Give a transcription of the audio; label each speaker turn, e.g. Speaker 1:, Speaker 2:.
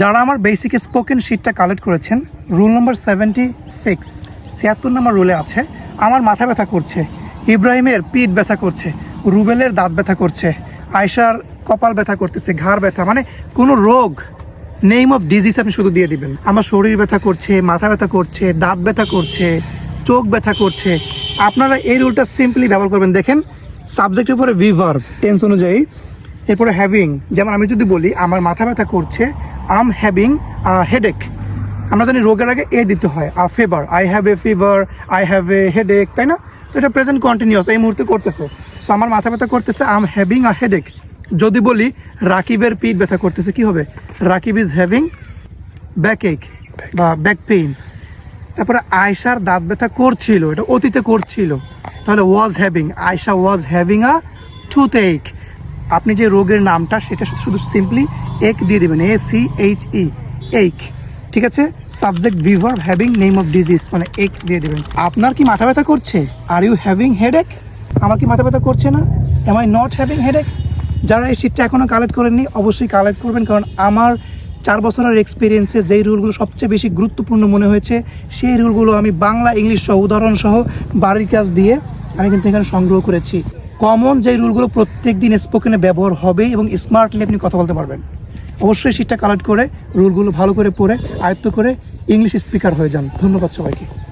Speaker 1: যারা আমার basic spoken শিটটা কালেক্ট করেছেন রুল নম্বর সেভেন্টি সিক্স ছিয়াত্তর নম্বর রুলে আছে, আমার মাথা ব্যথা করছে, ইব্রাহিমের পিঠ ব্যথা করছে, রুবেলের দাঁত ব্যথা করছে আয়সার কপাল ব্যথা করতেছে, ঘাড় ব্যথা মানে কোনো রোগ নেম অফ ডিজিজ আপনি শুধু দিয়ে দিবেন। আমার শরীর ব্যথা করছে, মাথা ব্যথা করছে, দাঁত ব্যথা করছে, চোখ ব্যথা করছে। আপনারা এই রুলটা সিম্পলি ব্যবহার করবেন। দেখেন সাবজেক্টের উপরে ভিভার টেন্স অনুযায়ী, এরপরে হ্যাভিং যেমন আমি যদি বলি, আমার মাথা ব্যথা করছে আম হ্যাভিং হেডেক আমরা জানি রোগের আগে এ দিতে হয়, a favour I have a fever I have a headache তাই না? তো এটা প্রেজেন্ট কন্টিনিউয়াস এই মুহূর্তে করতেছে। সো আমার মাথা ব্যথা করতেছে আম হ্যাভিং আ হেডেক যদি বলি রাকিবের পিঠ ব্যথা করতেছে, কি হবে? রাকিব ইজ হ্যাভিং ব্যাক এক বা ব্যাক পেইন তারপরে আয়সার দাঁত ব্যথা করছিল, এটা অতীতে করছিল। তাহলে ওয়াজ হ্যাভিং আয়সা ওয়াজ হ্যাভিং আ টুথ এক আপনি যে রোগের নামটা, সেটা শুধু সিম্পলি এক দিয়ে দেবেন এ সি এইচ ই এক, ঠিক আছে? Subject fever having name of disease মানে এক দিয়ে দেবেন। আপনার কি মাথা ব্যথা করছে? আর ইউ হ্যাভিং হেডেক আমার কি মাথা ব্যথা করছে না? Am I not having headache যারা এই শিটটা এখনও কালেক্ট করেননি, অবশ্যই কালেক্ট করবেন, কারণ আমার চার বছরের এক্সপিরিয়েন্সে যেই রুলগুলো সবচেয়ে বেশি গুরুত্বপূর্ণ মনে হয়েছে, সেই রুলগুলো আমি বাংলা ইংলিশ সহ উদাহরণ সহ বাড়ির কাজ দিয়ে আমি কিন্তু এখানে সংগ্রহ করেছি। কমন যে রুলগুলো প্রত্যেক দিন স্পোকেনে ব্যবহার হবে এবং স্মার্টলি আপনি কথা বলতে পারবেন। অবশ্যই সিটটা কালেক্ট করে রুলগুলো ভালো করে পড়ে, আয়ত্ত করে ইংলিশ স্পিকার হয়ে যান। ধন্যবাদ সবাইকে।